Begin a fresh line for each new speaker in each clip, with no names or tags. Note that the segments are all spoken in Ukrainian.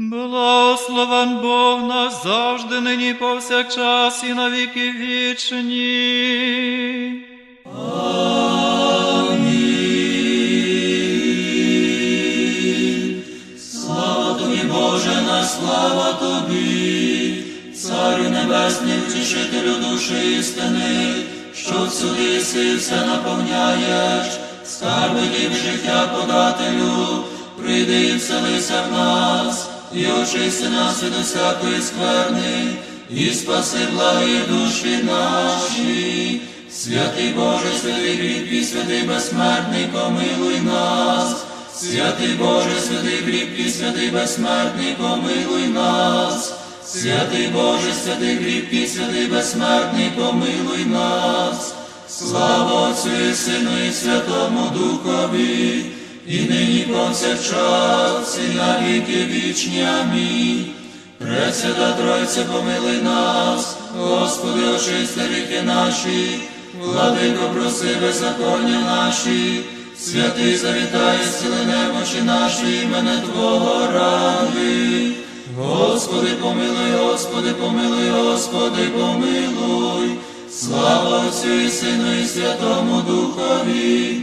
Благословен Бог наш завжди, нині повсякчас і на віки вічні.
Слава тобі, Боже, слава тобі, Царю Небесний, втішителю душі істини, що всюди єси і все наповняєш, скарби дів життя подателю, прийди і вселися в нас, і очисти нас від усякої скверни, і спаси благі душі наші. Святий Боже, святий кріпкий, святий безсмертний, помилуй нас. Святий Боже, святий кріпкий, святий безсмертний, помилуй нас. Святий Боже, святий кріпкий, святий безсмертний, помилуй нас. Слава Отцю і Сину і Святому Духові, і нині повсякчас, і на віки вічні. Амінь. Пресвята Тройця, помилуй нас, Господи, очисти ріки наші, владико, проси беззаконня наші, святий завітай, зціли немочі наші, імене Твого ради. Господи, помилуй, Господи, помилуй, Господи, помилуй. Слава Отцю і Сину і Святому Духові,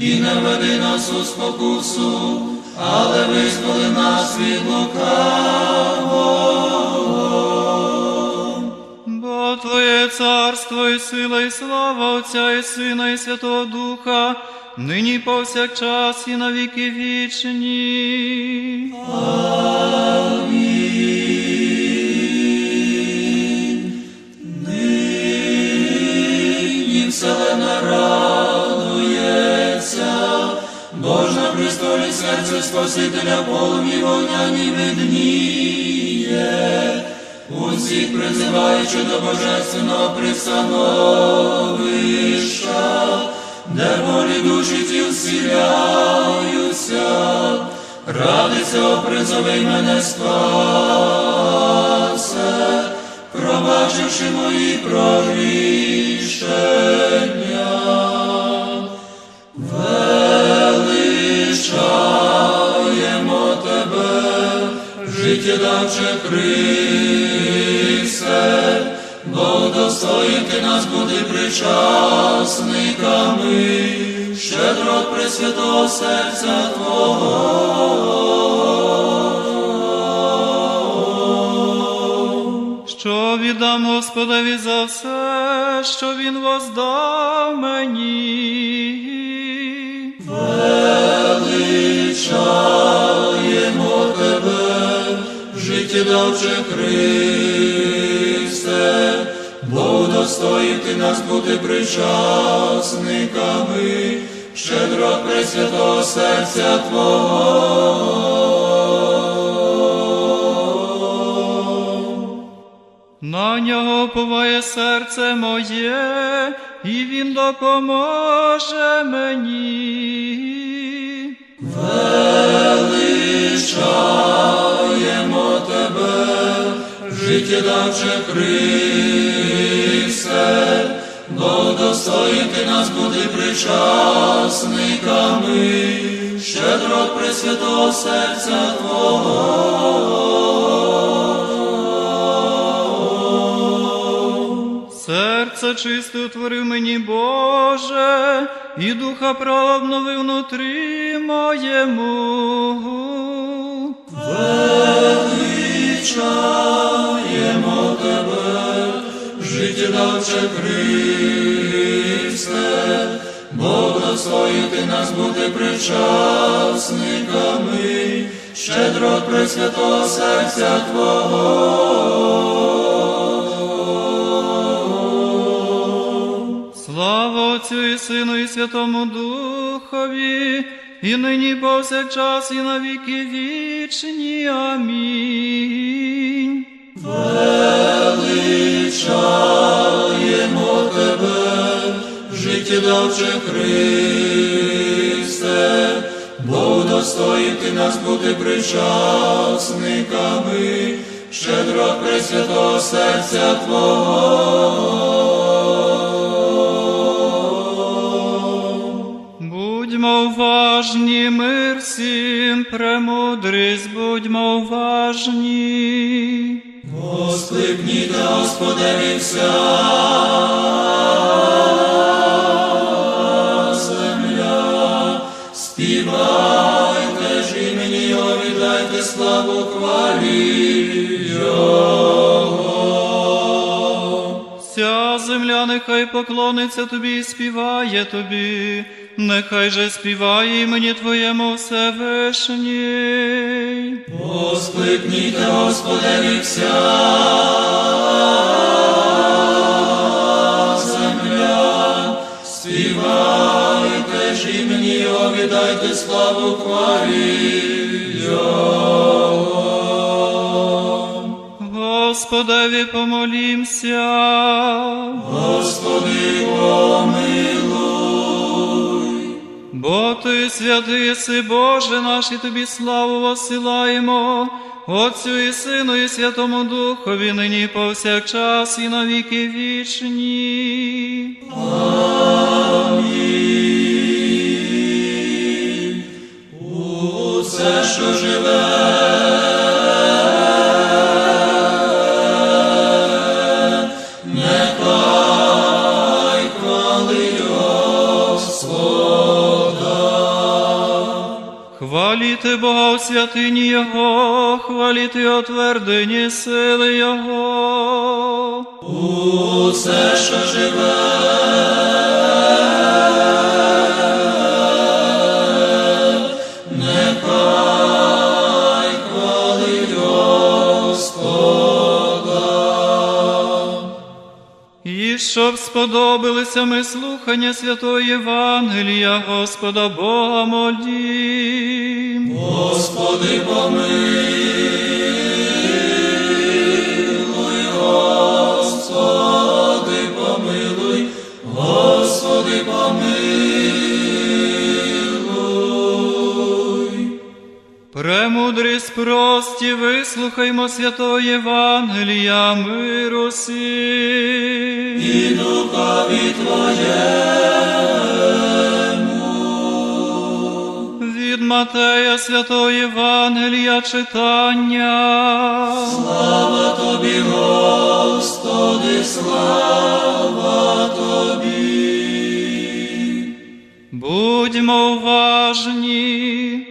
і не веди нас у спокусу, але визволи нас від лукавого.
Бо Твоє царство і сила, і слава Отця і Сина, і Святого Духа, нині повсякчас і на віки вічні.
Нині Престолі серце Спасителя полум'ї вогняні видніє, усіх призиваючи до божественного пристановища, де волі душі ті всіляються, ради цього призови мене спасе, пробачивши мої прогрішення. Життєдавче Христе, бо достоїн ти нас бути причасниками, щедро пресвятого серця Твого.
Що віддам Господові за все, що Він воздав мені.
Життєдавче Христе, бо достоїв ти нас бути причасниками, щедро пресвятого серця Твого.
На нього поває серце моє, і він допоможе мені.
Величаємо тебе, життєдавче Христе, бо достоїн ти нас бути причасниками, щедро пресвятого серця Твого.
Серце чисте утворив мені, Боже, і духа права обнови внутрі моєму.
Величаємо тебе, життєдавче Христе, Бог ти нас бути причасниками, щедро пресвятого серця Твого.
Слава Отцю і Сину, і Святому Духові, і нині, повсякчас, і на віки вічні. Амінь.
Величаємо тебе, життєдавче Христе, Бог достоїн ти нас бути причасниками, щедро Пресвятого серця Твого.
Будьмо в уважні, мир всім, премудрість, будьмо уважні.
Воскликніте, Господеві вся земля, співайте ж імені Його, віддайте славу хвалі Його.
Вся земля нехай поклониться тобі і співає тобі, нехай же співає імені Твоєму Всевишній.
Воскликніте, Господеві вся земля, співайте ж імені Його, віддайте славу хвалі Його.
Господеві помолімся.
Господи, помилуй.
Бо ти святий си, Боже наш, і тобі славу восилаємо, Отцю і Сину, і Святому Духові, нині повсякчас, і на віки вічні.
Амінь. Усе, що живе,
Хваліти Бога у святині Його, хваліти о твердині сили Його.
Усе, що живе,
щоб сподобалися ми слухання святої Євангелія, Господа Бога молім.
Господи, помилуй,
Прості, вислухаймо святої Євангелія, миру всім.
І духові Твоєму.
Від Матея святої Євангелія читання.
Слава Тобі, Господи, слава Тобі.
Будьмо уважні,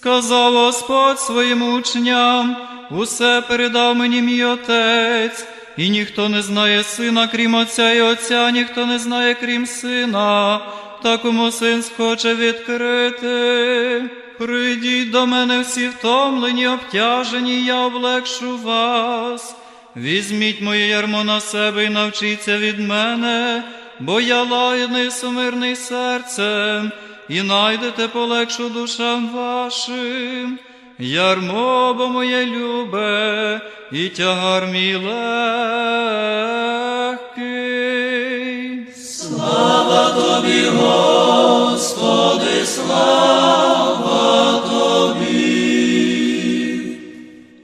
сказав Господь своїм учням, усе передав мені мій Отець, і ніхто не знає сина, крім Отця, і Отця ніхто не знає, крім сина, та кому син схоче відкрити. Прийдіть до мене всі втомлені, обтяжені, я облегшу вас. Візьміть моє ярмо на себе і навчіться від мене, бо я лагідний сумирний серцем, і найдете полегшу душам вашим. Ярмо бо моє любе, і тягар мій легкий.
Слава Тобі, Господи, слава Тобі.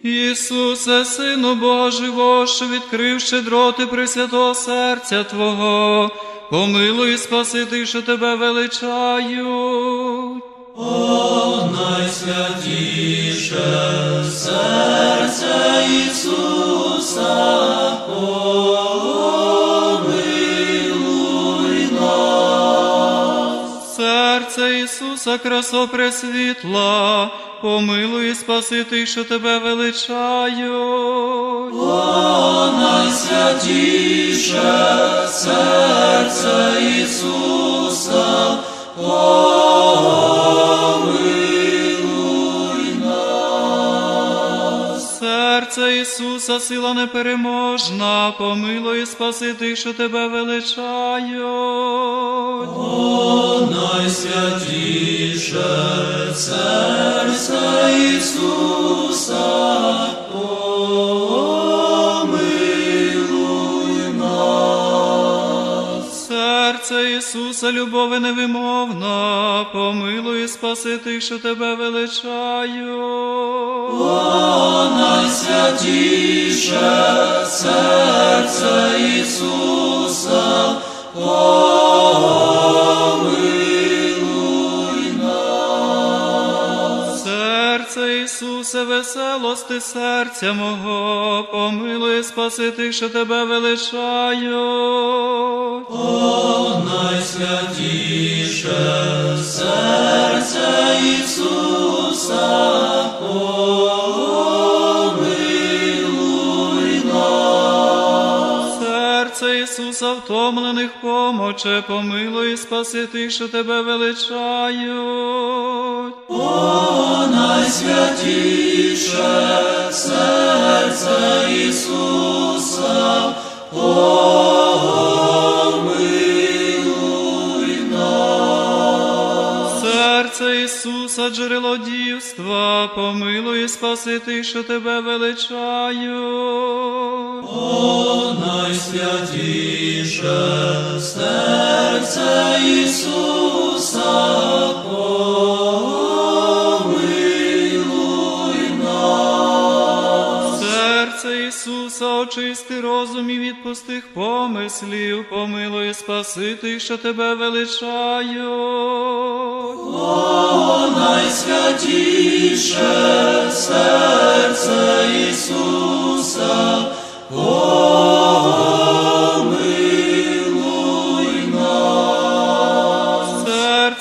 Ісусе, Сину Божого, що відкрив щедроти Пресвятого серця Твого, помилуй спаси тих, що тебе величають.
О, найсвятіше серце Ісуса, помилуй нас.
Серце Ісуса, красо пресвітла, помилуй спаси тих, що тебе величають.
О, найсвятіше серце Ісуса, помилуй нас.
Серце Ісуса, сила непереможна, помилуй спаси тих, що тебе величають.
О, найсвятіше серце Ісуса,
Ісуса, любови невимовна, помилуй спаси тих, що тебе величаю.
О, найсвятіше серце Ісуса, помилуй
Серце Ісусе, веселости серця мого, помилуй спаси тих, що тебе величають.
О, найсвятіше серце Ісуса,
Ісуса, втомлених помоче, помилуй і спаси тих, що тебе величають.
О, найсвятіше серце Ісуса, нас.
Серце Ісуса, джерело дівства, помилуй і спаси тих, що тебе величаю.
О, найсвятіше серце Ісуса,
очисти розум і від пустих помислів, помилуй спаси тих, що тебе величають.
О, найсвятіше серце Ісуса, помилуй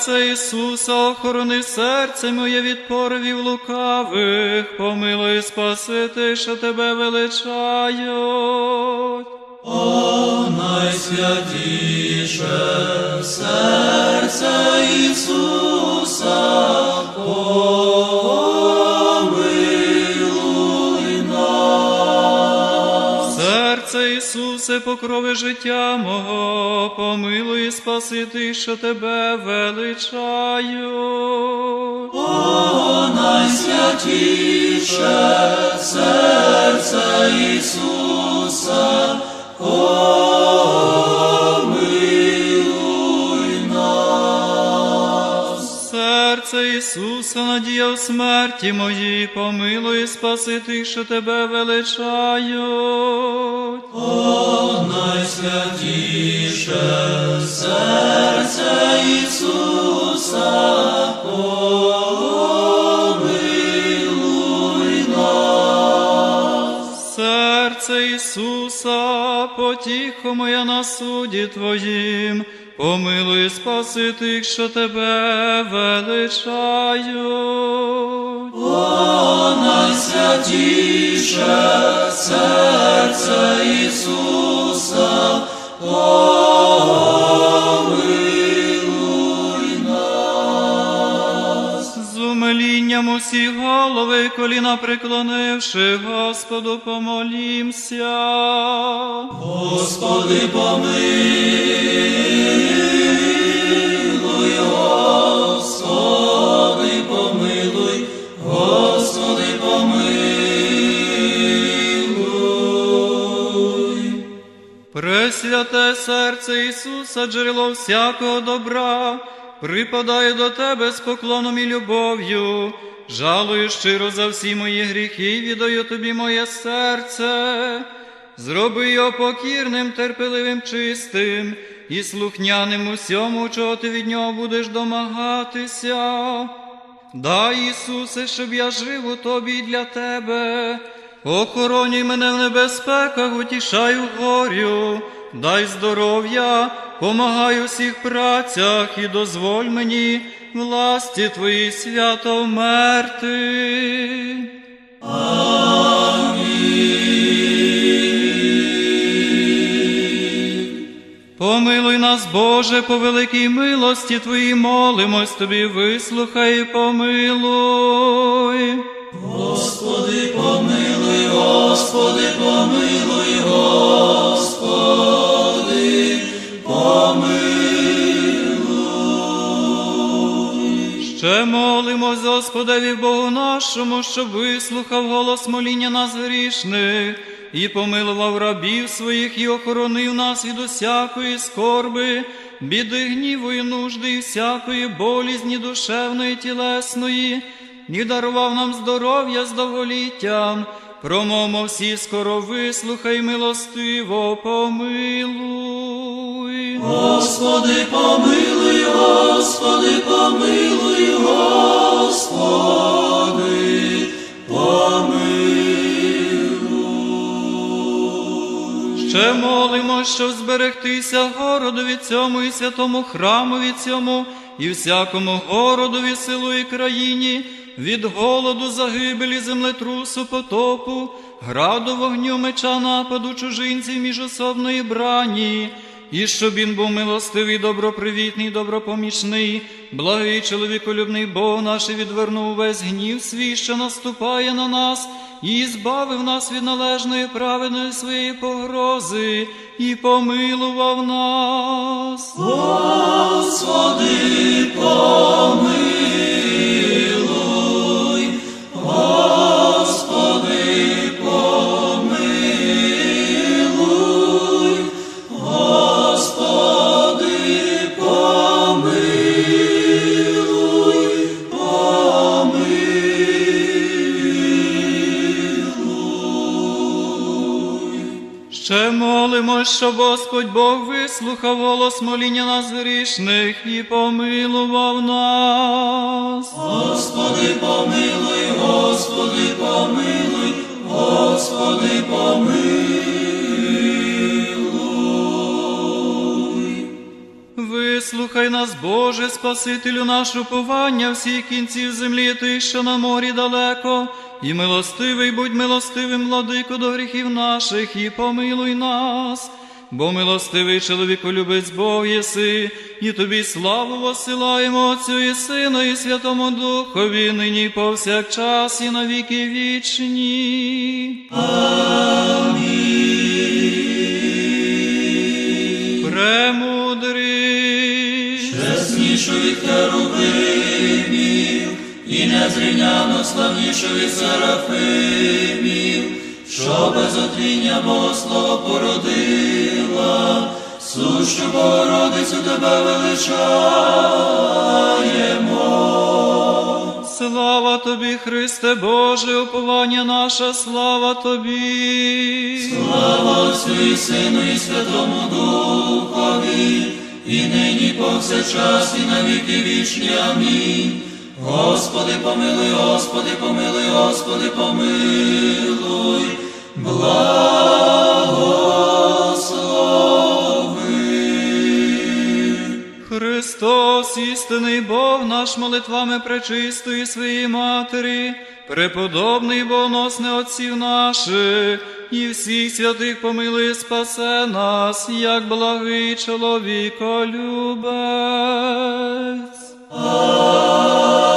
Серце Ісуса, охорони серце моє від порвів лукавих, помилуй спаси ти, що тебе величають.
О, найсвятіше серце Ісуса, помилуй
Ісусе, покрови життя мого, помилуй і спаси тих, що тебе величають.
О, найсвятіше серце Ісуса.
Серце Ісуса, надія в смерті моїй, помилуй і спаси тих, що тебе величають. Потіхо моя на суді Твоїм, помилуй спаси тих, що тебе величають.
О, найсвятіше серце Ісуса, помилуй
умилінням усі голови коліна преклонивши, Господу помолімся.
Господи, помилуй, Господи, помилуй, Господи, помилуй.
Пресвяте серце Ісуса, джерело всякого добра, припадає до Тебе з поклоном і любов'ю, жалую щиро за всі мої гріхи, віддаю Тобі моє серце, зроби його покірним, терпеливим, чистим і слухняним усьому, чого ти від нього будеш домагатися. Дай, Ісусе, щоб я жив у тобі і для тебе. Охоронюй мене в небезпеках, утішай у горю, дай здоров'я, помагай у всіх працях і дозволь мені власті Твої свято вмерти. Помилуй нас, Боже, по великій милості Твоїй молимось Тобі, вислухай і помилуй.
Господи, помилуй, Господи, помилуй, Господи,
Ще молимось Господеві Богу нашому, щоб вислухав голос моління нас грішних і помилував рабів своїх, і охоронив нас від усякої скорби, біди гніву і нужди, і всякої болізні душевної тілесної, і дарував нам здоров'я з довголіттям. Промовмо всі скоро вислухай, милостиво помилуй.
Господи, помилуй, Господи, помилуй, Господи, помилуй.
Ще молимо, щоб зберегтися городові цьому і святому храмові цьому, і всякому городові, селу і країні, від голоду, загибелі, землетрусу, потопу, граду, вогню, меча, нападу, чужинців, міжособної брані. І щоб він був милостивий, добропривітний, добропомічний, благий чоловіколюбний Бог наш і відвернув весь гнів свій, що наступає на нас, і збавив нас від належної праведної своєї погрози, і помилував нас.
Господи, помилуй,
щоб Господь Бог вислухав голос моління нас грішних і помилував нас.
Господи, помилуй, Господи, помилуй, Господи, помилуй.
Вислухай нас, Боже, Спасителю наш уповання всіх кінців землі, ти, що на морі далеко, і милостивий будь милостивим, владико, до гріхів наших, і помилуй нас. Бо милостивий чоловіколюбець Бог єси, і тобі славу посилаємо Отцю і Сину, і Святому Духові, нині повсякчас, і на віки вічні. Премудрий.
Чеснішу від і незрівняно славнішу від серафимів, що без отління Богослова породила, сущу Богородицю тебе величаємо.
Слава тобі, Христе Боже, уповання наша, слава тобі.
Слава Отцю і Сину і Святому Духові, і нині повсякчас, і на віки вічні. Амінь. Господи, помилуй, Господи, помилуй, Господи, помилуй, благослови.
Христос, істинний Бог наш молитвами пречистої своєї Матері, преподобний боносне Отців наших, і всіх святих помилуй, спасе нас, як благий чоловіколюбець.
Амінь.